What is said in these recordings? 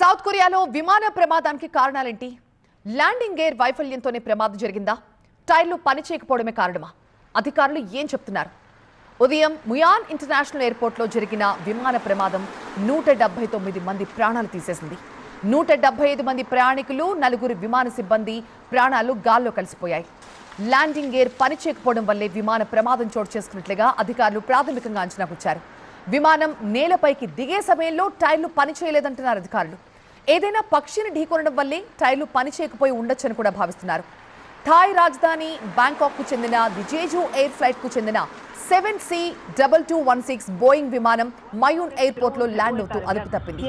South కొరియాలో విమాన ప్రమాదానికి కారణాలేంటి? ల్యాండింగ్ గేర్ వైఫల్యంతోనే ప్రమాదం జరిగిందా? టైర్లు పనిచేయకపోవడమే కారణమా? అధికారులు ఏం చెప్తున్నారు? ఉదయం ముయాన్ ఇంటర్నేషనల్ ఎయిర్పోర్ట్లో జరిగిన విమాన ప్రమాదం నూట డెబ్బై తొమ్మిది మంది ప్రాణాలు తీసేసింది. నూట డెబ్బై ఐదు మంది ప్రయాణికులు నలుగురు విమాన సిబ్బంది ప్రాణాలు గాల్లో కలిసిపోయాయి. ల్యాండింగ్ గేర్ పనిచేయకపోవడం వల్లే విమాన ప్రమాదం చోటు చేసుకున్నట్లుగా అధికారులు ప్రాథమికంగా అంచనాకొచ్చారు విమానం నేలపైకి దిగే సమయంలో టైర్లు పనిచేయలేదంటున్నారు అధికారులు. ఏదైనా పక్షిని ఢీకొనడం వల్లే టైర్లు పనిచేయకపోయి ఉండొచ్చని కూడా భావిస్తున్నారు. థాయ్ రాజధాని బ్యాంకాక్కు చెందిన దిజేజు ఎయిర్ ఫ్లైట్కు చెందిన seven C double two one six Boeing విమానం మయూన్ ఎయిర్పోర్ట్లో ల్యాండ్ అవుతూ అదుపు తప్పింది.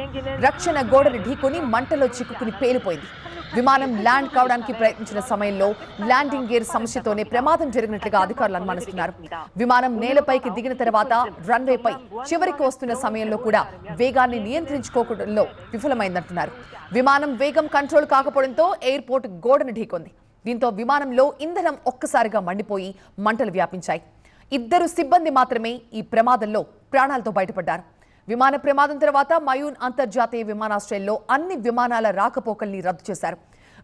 రక్షణ గోడని ఢీకొని మంటలో చిక్కుకుని పేలిపోయింది. విమానం ల్యాండ్ కావడానికి ప్రయత్నించిన సమయంలో ల్యాండింగ్ గేర్ సమస్యతోనే ప్రమాదం జరిగినట్లుగా అధికారులు అనుమానిస్తున్నారు. విమానం నేలపైకి దిగిన తర్వాత రన్వేపై చివరికి వస్తున్న సమయంలో కూడా వేగాన్ని నియంత్రించుకోవడంలో విఫలమైందంటున్నారు. విమానం వేగం కంట్రోల్ కాకపోవడంతో ఎయిర్పోర్ట్ గోడను ఢీకొంది. దీంతో విమానంలో ఇంధనం ఒక్కసారిగా మండిపోయి మంటలు వ్యాపించాయి. ఇద్దరు సిబ్బంది మాత్రమే ఈ ప్రమాదంలో ప్రాణాలతో బయటపడ్డారు. విమాన ప్రమాదం తర్వాత మయూన్ అంతర్జాతీయ విమానాశ్రయంలో అన్ని విమానాల రాకపోకల్ని రద్దు చేశారు.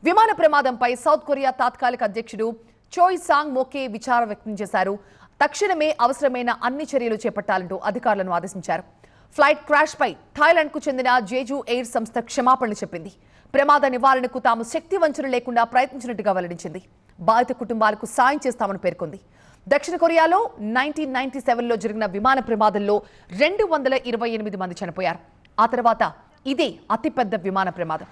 విమాన ప్రమాదంపై సౌత్ కొరియా తాత్కాలిక అధ్యక్షుడు చోయ్ సాంగ్ మోకే విచారం వ్యక్తం చేశారు. తక్షణమే అవసరమైన అన్ని చర్యలు చేపట్టాలంటూ అధికారులను ఆదేశించారు. ఫ్లైట్ క్రాష్ పై కు చెందిన జేజు ఎయిర్ సంస్థ క్షమాపణలు చెప్పింది. ప్రమాద నివారణకు తాము శక్తి వంచన లేకుండా ప్రయత్నించినట్టుగా వెల్లడించింది. బాధిత కుటుంబాలకు సాయం చేస్తామని పేర్కొంది. దక్షిణ కొరియాలో నైన్టీన్ నైన్టీ సెవెన్లో జరిగిన విమాన ప్రమాదంలో రెండు వందల ఇరవై ఎనిమిది మంది చనిపోయారు. ఆ తర్వాత ఇదే అతిపెద్ద విమాన ప్రమాదం.